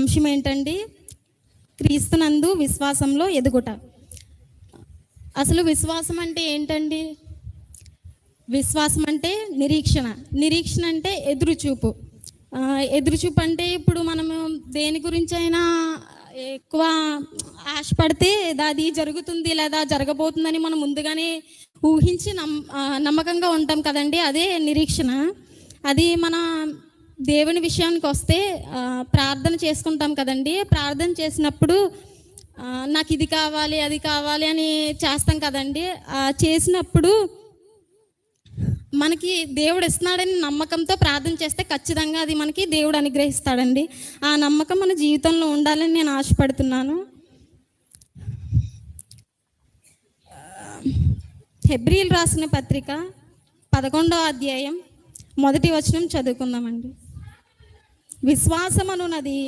అంశం ఏంటండి? క్రీస్తునందు విశ్వాసంలో ఎదుగుట. అసలు విశ్వాసం అంటే ఏంటండి? విశ్వాసం అంటే నిరీక్షణ. నిరీక్షణ అంటే ఎదురుచూపు. ఎదురుచూపు అంటే ఇప్పుడు మనము దేని గురించి అయినా ఎక్కువ ఆశపడితే అది జరుగుతుంది లేదా జరగబోతుందని మనం ముందుగానే ఊహించి నమ్ నమ్మకంగా ఉంటాం కదండి. అదే నిరీక్షణ. అది మన దేవుని విషయానికి వస్తే ప్రార్థన చేసుకుంటాం కదండి. ప్రార్థన చేసినప్పుడు నాకు ఇది కావాలి అది కావాలి అని చేస్తాం కదండి. చేసినప్పుడు మనకి దేవుడు ఇస్తున్నాడని నమ్మకంతో ప్రార్థన చేస్తే ఖచ్చితంగా అది మనకి దేవుడు అనుగ్రహిస్తాడండి. ఆ నమ్మకం మన జీవితంలో ఉండాలని నేను ఆశపడుతున్నాను. హెబ్రిల్ రాసిన పత్రిక పదకొండవ అధ్యాయం మొదటి వచనం చదువుకుందామండి. విశ్వాసమనున్నది.